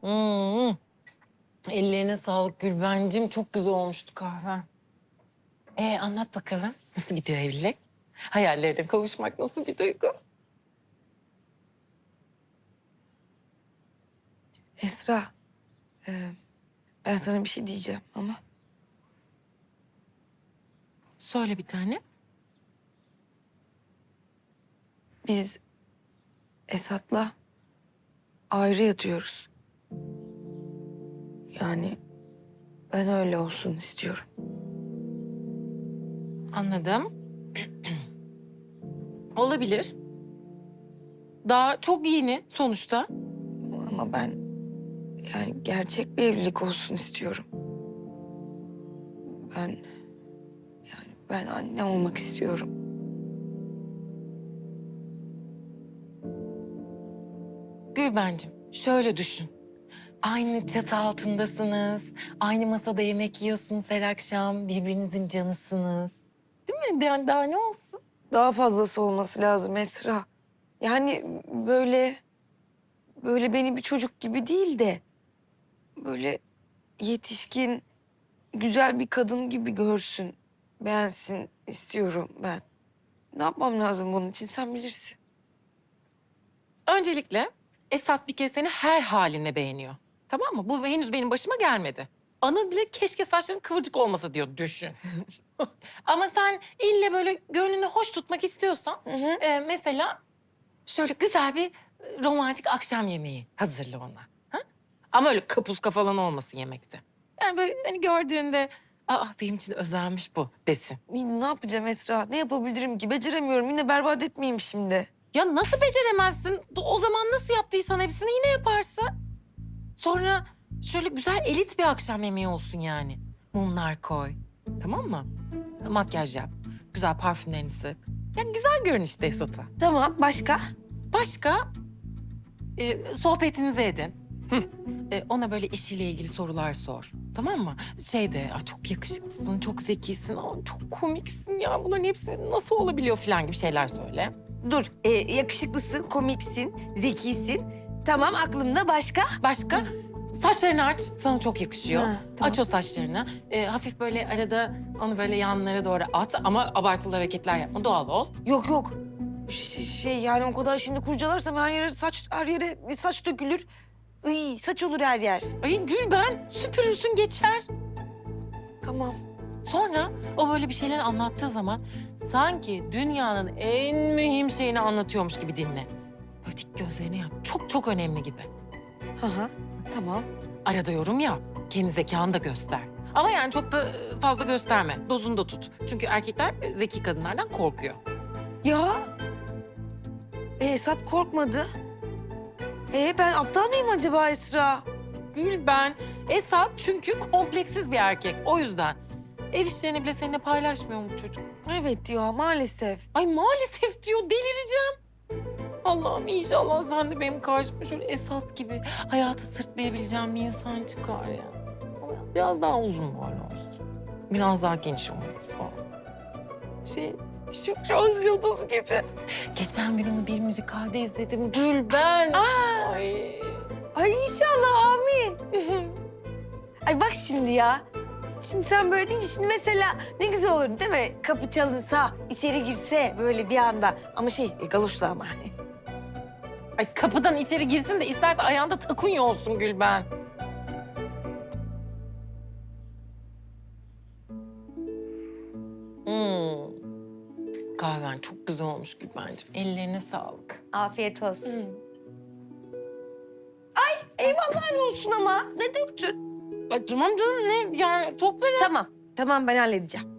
Hmm. Ellerine sağlık Gülbencim. Çok güzel olmuştu kahven. Ee, anlat bakalım. Nasıl gidiyor evlilik? Hayallerine kavuşmak nasıl bir duygu? Esra, e, ben sana bir şey diyeceğim ama Söyle bir tane. biz Esat'la ayrı yatıyoruz. Yani ben öyle olsun istiyorum. Anladım. Olabilir. Daha çok yeni sonuçta. Ama ben yani gerçek bir evlilik olsun istiyorum. Ben yani ben anne olmak istiyorum. Gülbencim şöyle düşün. Aynı çatı altındasınız. Aynı masada yemek yiyorsunuz her akşam. Birbirinizin canısınız. Değil mi? Yani daha ne olsun? Daha fazlası olması lazım Esra. Yani böyle böyle beni bir çocuk gibi değil de böyle yetişkin güzel bir kadın gibi görsün, beğensin istiyorum ben. Ne yapmam lazım bunun için sen bilirsin. Öncelikle Esat bir kere seni her haline beğeniyor. Tamam mı? Bu henüz benim başıma gelmedi. Ana bile keşke saçların kıvırcık olmasa diyor düşün. Ama sen ille böyle gönlünü hoş tutmak istiyorsan e, mesela şöyle güzel bir e, romantik akşam yemeği hazırla ona. Ha? Ama öyle kapuska falan olmasın yemekte. Yani böyle hani gördüğünde aa benim için özelmiş bu desin. Ne yapacağım Esra? Ne yapabilirim ki? Beceremiyorum. Yine berbat etmeyeyim şimdi. Ya nasıl beceremezsin? O zaman nasıl yaptıysan hepsini yine yaparsın. Sonra şöyle güzel elit bir akşam yemeği olsun yani. Mumlar koy. Tamam mı? Makyaj yap. Güzel parfümlerini sık. Ya güzel görün işte Esat'a. Tamam, başka? Başka? e, sohbetinizi edin. Hı. E, ona böyle işiyle ilgili sorular sor. Tamam mı? Şey de "Aa, çok yakışıklısın, çok zekisin, aa, çok komiksin ya. Bunların hepsi nasıl olabiliyor falan gibi şeyler söyle. Dur, e, yakışıklısın, komiksin, zekisin. Tamam, aklımda başka? Başka? Saçlarını aç. Sana çok yakışıyor. Ha, tamam. Aç o saçlarını. Ee, hafif böyle arada onu böyle yanlara doğru at ama abartılı hareketler yapma. Doğal ol. Yok yok. Ş- şey yani o kadar şimdi kurcalarsam her yere saç her yere saç dökülür. Iy, saç olur her yer. Ay gül ben. Süpürürsün geçer. Tamam. Sonra o böyle bir şeyler anlattığı zaman sanki dünyanın en mühim şeyini anlatıyormuş gibi dinle. Gözlerini yap. Çok çok önemli gibi. Hı hı. Tamam. Arada yorum yap. Kendi zekanı da göster. Ama yani çok da e, fazla gösterme. Dozunu da tut. Çünkü erkekler zeki kadınlardan korkuyor. Ya. E, Esat korkmadı. E ben aptal mıyım acaba Esra? Gül ben. Esat çünkü kompleksiz bir erkek. O yüzden. Ev işlerini bile seninle paylaşmıyor mu çocuk? Evet ya maalesef. Ay maalesef diyor delireceğim. Allah'ım inşallah sen de benim karşıma şöyle Esat gibi hayatı sırtlayabileceğim bir insan çıkar ya. Ama biraz daha uzun boylu olsun. Biraz daha geniş olması falan. Şey, Şükrü Özyıldız gibi. Geçen gün onu bir müzikalde izledim. Gül ben. Ay. Ay inşallah amin. Ay bak şimdi ya. Şimdi sen böyle deyince şimdi mesela ne güzel olur değil mi? Kapı çalınsa, içeri girse böyle bir anda. Ama şey e, ama. Ay kapıdan içeri girsin de isterse ayağında takunya olsun Gülben. Hmm. Kahven çok güzel olmuş Gülben'cim. Ellerine sağlık. Afiyet olsun. Eyvallah olsun ama. Ne döktün? Ay tamam canım ne yani toplarım. Tamam, tamam ben halledeceğim.